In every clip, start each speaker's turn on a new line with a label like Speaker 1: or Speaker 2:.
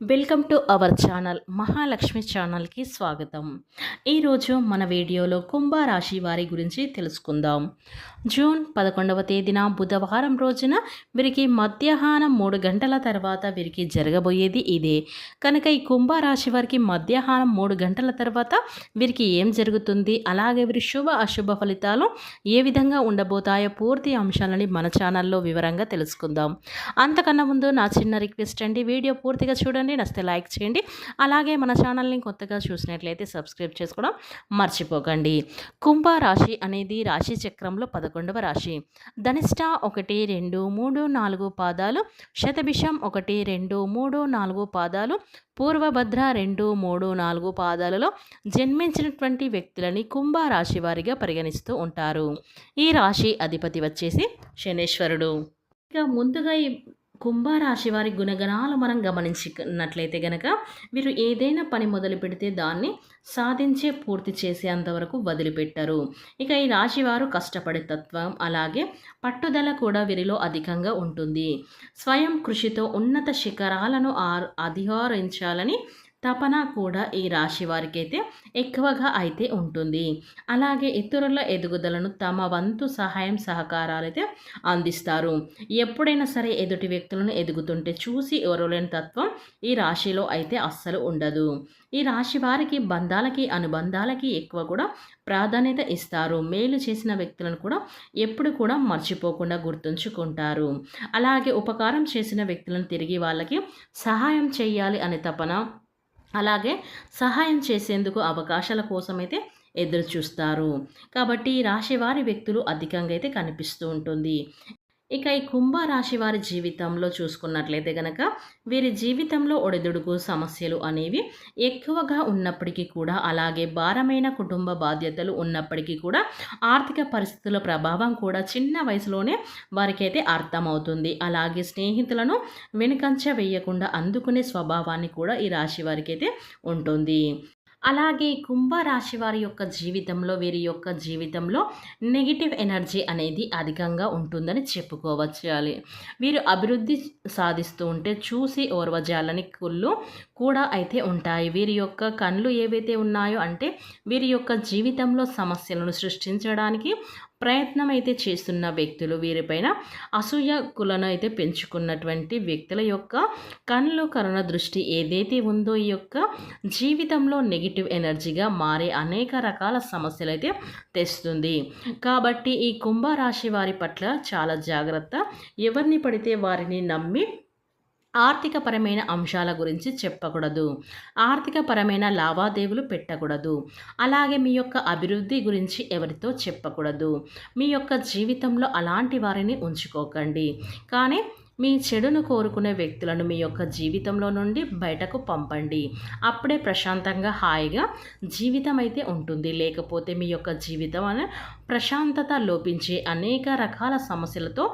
Speaker 1: Welcome to our channel Mahalakshmi ఛానల్కి స్వాగతం. ఈరోజు మన వీడియోలో కుంభరాశి వారి గురించి తెలుసుకుందాం. జూన్ పదకొండవ తేదీన బుధవారం రోజున వీరికి మధ్యాహ్నం మూడు గంటల తర్వాత వీరికి జరగబోయేది ఇదే. కనుక ఈ కుంభరాశి వారికి మధ్యాహ్నం మూడు గంటల తర్వాత వీరికి ఏం జరుగుతుంది? అలాగే వీరి శుభ అశుభ ఫలితాలు ఏ విధంగా ఉండబోతాయో పూర్తి అంశాలని మన ఛానల్లో వివరంగా తెలుసుకుందాం. అంతకన్నా ముందు నా చిన్న రిక్వెస్ట్ అండి వీడియో పూర్తిగా చూడండి. నచ్చితే లైక్ చేయండి. అలాగే మన ఛానల్ని కొత్తగా చూసినట్లయితే సబ్స్క్రైబ్ చేసుకోవడం మర్చిపోకండి. కుంభ రాశి అనేది రాశి చక్రంలో పదకొండవ రాశి. ధనిష్ట ఒకటి రెండు మూడు నాలుగు పాదాలు. శతభిషం ఒకటి రెండు మూడు నాలుగు పాదాలు. పూర్వభద్ర రెండు మూడు నాలుగు పాదాలలో జన్మించినటువంటి వ్యక్తులని కుంభ రాశి వారిగా పరిగణిస్తూ ఉంటారు. ఈ రాశి అధిపతి వచ్చేసి శనేశ్వరుడు. ఇక ముందుగా ఈ కుంభరాశి వారి గుణగణాలు మనం గమనించుకున్నట్లయితే గనక వీరు ఏదైనా పని మొదలు పెడితే దాన్ని సాధించే పూర్తి చేసేంతవరకు వదిలిపెట్టరు. ఇక ఈ రాశి వారు కష్టపడే తత్వం అలాగే పట్టుదల కూడా వీరిలో అధికంగా ఉంటుంది. స్వయం కృషితో ఉన్నత శిఖరాలను ఆర్ తపన కూడా ఈ రాశి వారికి అయితే ఎక్కువగా అయితే ఉంటుంది. అలాగే ఇతరుల ఎదుగుదలను తమ వంతు సహాయం సహకారాలు అయితే అందిస్తారు. ఎప్పుడైనా సరే ఎదుటి వ్యక్తులను ఎదుగుతుంటే చూసి ఎవరులేని తత్వం ఈ రాశిలో అయితే అస్సలు ఉండదు. ఈ రాశి వారికి బంధాలకి అనుబంధాలకి ఎక్కువ కూడా ప్రాధాన్యత ఇస్తారు. మేలు చేసిన వ్యక్తులను కూడా ఎప్పుడు కూడా మర్చిపోకుండా గుర్తుంచుకుంటారు. అలాగే ఉపకారం చేసిన వ్యక్తులను తిరిగి వాళ్ళకి సహాయం చేయాలి అనే తపన అలాగే సహాయం చేసేందుకు అవకాశాల కోసమైతే ఎదురు చూస్తారు కాబట్టి రాశివారి వ్యక్తులు అధికంగా అయితే కనిపిస్తూ ఉంటుంది. ఇక ఈ కుంభ రాశి వారి జీవితంలో చూసుకున్నట్లయితే గనక వీరి జీవితంలో ఒడిదుడుకు సమస్యలు అనేవి ఎక్కువగా ఉన్నప్పటికీ కూడా అలాగే భారమైన కుటుంబ బాధ్యతలు ఉన్నప్పటికీ కూడా ఆర్థిక పరిస్థితుల ప్రభావం కూడా చిన్న వయసులోనే వారికైతే అర్థమవుతుంది. అలాగే స్నేహితులను వెనుకంచ వేయకుండా అందుకునే స్వభావాన్ని కూడా ఈ రాశి వారికి అయితే ఉంటుంది. అలాగే కుంభరాశి వారి యొక్క జీవితంలో వీరి యొక్క జీవితంలో నెగిటివ్ ఎనర్జీ అనేది అధికంగా ఉంటుందని చెప్పుకోవచ్చు వీరు అభివృద్ధి సాధిస్తూ ఉంటే చూసి ఓర్వజాలని కుళ్ళు కూడా అయితే ఉంటాయి. వీరి యొక్క కళ్ళు ఏవైతే ఉన్నాయో అంటే వీరి యొక్క జీవితంలో సమస్యలను సృష్టించడానికి ప్రయత్నం అయితే చేస్తున్న వ్యక్తులు వీరిపైన అసూయ కులను అయితే పెంచుకున్నటువంటి వ్యక్తుల యొక్క కళ్ళు కరుణ దృష్టి ఏదైతే ఉందో ఈ యొక్క జీవితంలో నెగిటివ్ ఎనర్జీగా మారే అనేక రకాల సమస్యలు అయితే తెస్తుంది. కాబట్టి ఈ కుంభరాశి వారి పట్ల చాలా జాగ్రత్త. ఎవరిని పడితే వారిని నమ్మి ఆర్థికపరమైన అంశాల గురించి చెప్పకూడదు. ఆర్థికపరమైన లావాదేవీలు పెట్టకూడదు. అలాగే మీ యొక్క అభివృద్ధి గురించి ఎవరితో చెప్పకూడదు. మీ యొక్క జీవితంలో అలాంటి వారిని ఉంచుకోకండి. కానీ మీ చెడును కోరుకునే వ్యక్తులను మీ యొక్క జీవితంలో నుండి బయటకు పంపండి. అప్పుడే ప్రశాంతంగా హాయిగా జీవితం అయితే ఉంటుంది. లేకపోతే మీ యొక్క జీవితం అనే ప్రశాంతత లోపించే అనేక రకాల సమస్యలతో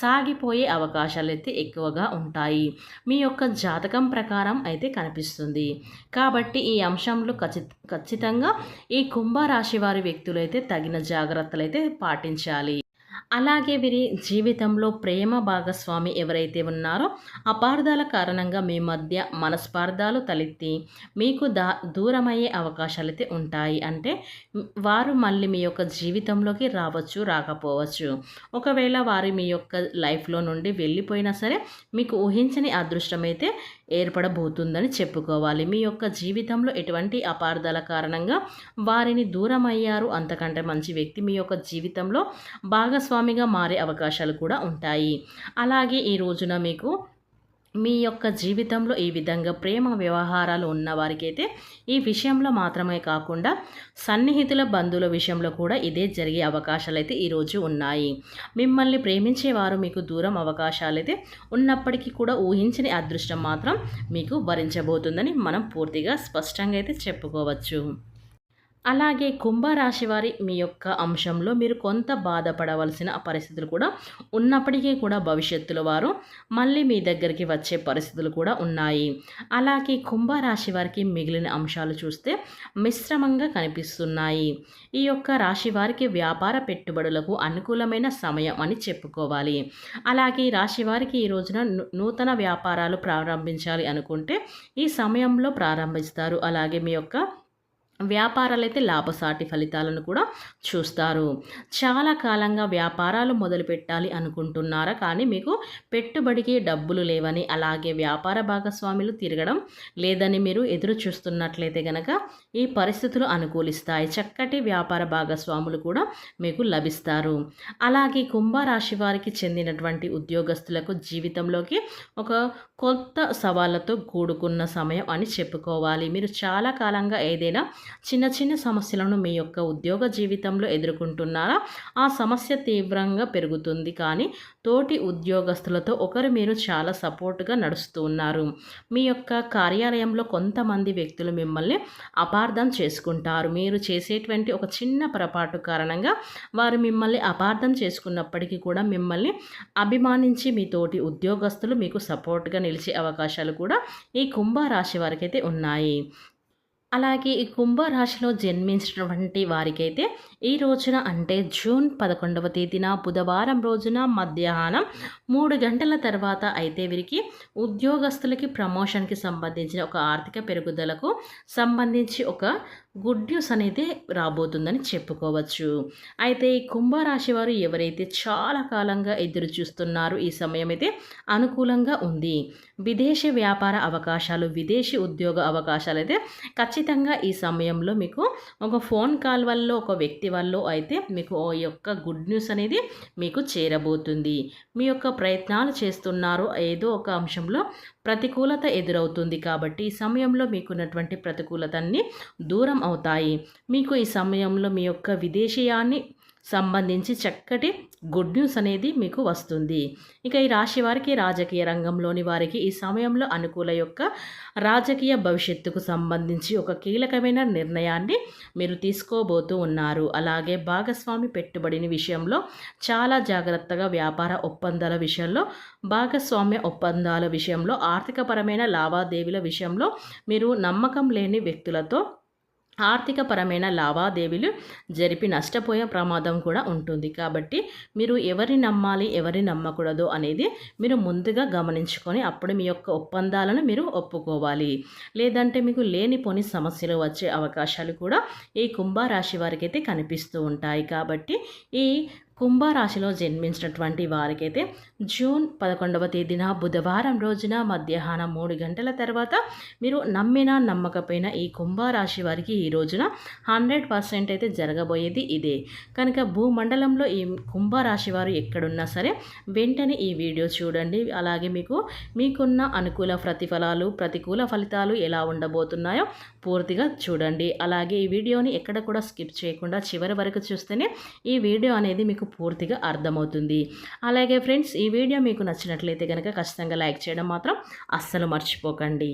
Speaker 1: సాగిపోయే అవకాశాలు అయితే ఎక్కువగా ఉంటాయి. మీ యొక్క జాతకం ప్రకారం అయితే కనిపిస్తుంది. కాబట్టి ఈ అంశంలో ఖచ్చిత ఖచ్చితంగా ఈ కుంభరాశి వారి వ్యక్తులు అయితే తగిన జాగ్రత్తలు అయితే పాటించాలి. అలాగే వీరి జీవితంలో ప్రేమ భాగస్వామి ఎవరైతే ఉన్నారో అపార్థాల కారణంగా మీ మధ్య మనస్పార్థాలు తలెత్తి మీకు దా దూరమయ్యే అవకాశాలు అయితే ఉంటాయి. అంటే వారు మళ్ళీ మీ యొక్క జీవితంలోకి రావచ్చు రాకపోవచ్చు. ఒకవేళ వారు మీ యొక్క లైఫ్లో నుండి వెళ్ళిపోయినా సరే మీకు ఊహించని అదృష్టం అయితే ఏర్పడబోతుందని చెప్పుకోవాలి. మీ యొక్క జీవితంలో ఎటువంటి అపార్థాల కారణంగా వారిని దూరం అయ్యారు అంతకంటే మంచి వ్యక్తి మీ యొక్క జీవితంలో భాగస్వామి భాగస్వామిగా మారే అవకాశాలు కూడా ఉంటాయి. అలాగే ఈ రోజున మీకు మీ యొక్క జీవితంలో ఈ విధంగా ప్రేమ వ్యవహారాలు ఉన్న వారికైతే ఈ విషయంలో మాత్రమే కాకుండా సన్నిహితుల బంధువుల విషయంలో కూడా ఇదే జరిగే అవకాశాలు అయితే ఈరోజు ఉన్నాయి. మిమ్మల్ని ప్రేమించేవారు మీకు దూరం అవకాశాలు అయితే ఉన్నప్పటికీ కూడా ఊహించని అదృష్టం మాత్రం మీకు భరించబోతుందని మనం పూర్తిగా స్పష్టంగా అయితే చెప్పుకోవచ్చు. అలాగే కుంభరాశి వారి మీ యొక్క అంశంలో మీరు కొంత బాధపడవలసిన పరిస్థితులు కూడా ఉన్నప్పటికీ కూడా భవిష్యత్తులో వారు మళ్ళీ మీ దగ్గరికి వచ్చే పరిస్థితులు కూడా ఉన్నాయి. అలాగే కుంభరాశి వారికి మిగిలిన అంశాలు చూస్తే మిశ్రమంగా కనిపిస్తున్నాయి. ఈ యొక్క రాశి వారికి వ్యాపార పెట్టుబడులకు అనుకూలమైన సమయం అని చెప్పుకోవాలి. అలాగే రాశి వారికి ఈ రోజున నూతన వ్యాపారాలు ప్రారంభించాలి అనుకుంటే ఈ సమయంలో ప్రారంభిస్తారు. అలాగే మీ యొక్క వ్యాపారాలు అయితే లాభసాటి ఫలితాలను కూడా చూస్తారు. చాలా కాలంగా వ్యాపారాలు మొదలు పెట్టాలి అనుకుంటున్నారా? కానీ మీకు పెట్టుబడికి డబ్బులు లేవని అలాగే వ్యాపార భాగస్వాములు తిరగడం లేదని మీరు ఎదురు చూస్తున్నట్లయితే గనక ఈ పరిస్థితులు అనుకూలిస్తాయి. చక్కటి వ్యాపార భాగస్వాములు కూడా మీకు లభిస్తారు. అలాగే కుంభరాశి వారికి చెందినటువంటి ఉద్యోగస్తులకు జీవితంలోకి ఒక కొత్త సవాళ్ళతో కూడుకున్న సమయం అని చెప్పుకోవాలి. మీరు చాలా కాలంగా ఏదైనా చిన్న చిన్న సమస్యలను మీ యొక్క ఉద్యోగ జీవితంలో ఎదుర్కొంటున్నారా? ఆ సమస్య తీవ్రంగా పెరుగుతుంది. కానీ తోటి ఉద్యోగస్తులతో ఒకరు మీరు చాలా సపోర్ట్గా నడుస్తూ ఉన్నారు. మీ యొక్క కార్యాలయంలో కొంతమంది వ్యక్తులు మిమ్మల్ని అపార్థం చేసుకుంటారు. మీరు చేసేటువంటి ఒక చిన్న పొరపాటు కారణంగా వారు మిమ్మల్ని అపార్థం చేసుకున్నప్పటికీ కూడా మిమ్మల్ని అభిమానించి మీ తోటి ఉద్యోగస్తులు మీకు సపోర్ట్గా నిలిచే అవకాశాలు కూడా ఈ కుంభరాశి వారికైతే ఉన్నాయి. అలాగే ఈ కుంభరాశిలో జన్మించినటువంటి వారికైతే ఈ రోజున అంటే జూన్ పదకొండవ తేదీన బుధవారం రోజున మధ్యాహ్నం మూడు గంటల తర్వాత అయితే వీరికి ఉద్యోగస్తులకి ప్రమోషన్కి సంబంధించిన ఒక ఆర్థిక పెరుగుదలకు సంబంధించి ఒక గుడ్ న్యూస్ అనేది రాబోతుందని చెప్పుకోవచ్చు. అయితే ఈ కుంభరాశి వారు ఎవరైతే చాలా కాలంగా ఎదురు చూస్తున్నారు ఈ సమయం అయితే అనుకూలంగా ఉంది. విదేశీ వ్యాపార అవకాశాలు విదేశీ ఉద్యోగ అవకాశాలు అయితే ఖచ్చితంగా ఖచ్చితంగా ఈ సమయంలో మీకు ఒక ఫోన్ కాల్ వల్ల ఒక వ్యక్తి వల్ల అయితే మీకు ఓ యొక్క గుడ్ న్యూస్ అనేది మీకు చేరబోతుంది. మీ యొక్క ప్రయత్నాలు చేస్తున్నారు. ఏదో ఒక అంశంలో ప్రతికూలత ఎదురవుతుంది కాబట్టి ఈ సమయంలో మీకున్నటువంటి ప్రతికూలతన్ని దూరం అవుతాయి. మీకు ఈ సమయంలో మీ యొక్క విదేశీయాన్ని సంబంధించి చక్కటి గుడ్ న్యూస్ అనేది మీకు వస్తుంది. ఇక ఈ రాశి వారికి రాజకీయ రంగంలోని వారికి ఈ సమయంలో అనుకూల యొక్క రాజకీయ భవిష్యత్తుకు సంబంధించి ఒక కీలకమైన నిర్ణయాన్ని మీరు తీసుకోబోతూ ఉన్నారు. అలాగే భాగస్వామి పెట్టుబడిని విషయంలో చాలా జాగ్రత్తగా వ్యాపార ఒప్పందాల విషయంలో భాగస్వామ్య ఒప్పందాల విషయంలో ఆర్థికపరమైన లావాదేవీల విషయంలో మీరు నమ్మకం లేని వ్యక్తులతో ఆర్థికపరమైన లావాదేవీలు జరిపి నష్టపోయే ప్రమాదం కూడా ఉంటుంది. కాబట్టి మీరు ఎవరి నమ్మాలి ఎవరి నమ్మకూడదు అనేది మీరు ముందుగా గమనించుకొని అప్పుడు మీ యొక్క ఒప్పందాలను మీరు ఒప్పుకోవాలి. లేదంటే మీకు లేనిపోని సమస్యలు వచ్చే అవకాశాలు కూడా ఈ కుంభరాశి వారికి అయితే కనిపిస్తూ ఉంటాయి. కాబట్టి ఈ కుంభరాశిలో జన్మించినటువంటి వారికైతే జూన్ పదకొండవ తేదీన బుధవారం రోజున మధ్యాహ్నం మూడు గంటల తర్వాత మీరు నమ్మిన నమ్మకపోయిన ఈ కుంభరాశి వారికి ఈ రోజున హండ్రెడ్ పర్సెంట్ అయితే జరగబోయేది ఇదే. కనుక భూమండలంలో ఈ కుంభరాశి వారు ఎక్కడున్నా సరే వెంటనే ఈ వీడియో చూడండి. అలాగే మీకు మీకున్న అనుకూల ప్రతిఫలాలు ప్రతికూల ఫలితాలు ఎలా ఉండబోతున్నాయో పూర్తిగా చూడండి. అలాగే ఈ వీడియోని ఎక్కడ కూడా స్కిప్ చేయకుండా చివరి వరకు చూస్తేనే ఈ వీడియో అనేది మీకు పూర్తిగా అర్థమవుతుంది. అలాగే ఫ్రెండ్స్ ఈ వీడియో మీకు నచ్చినట్లయితే కనుక ఖచ్చితంగా లైక్ చేయడం మాత్రం అస్సలు మర్చిపోకండి.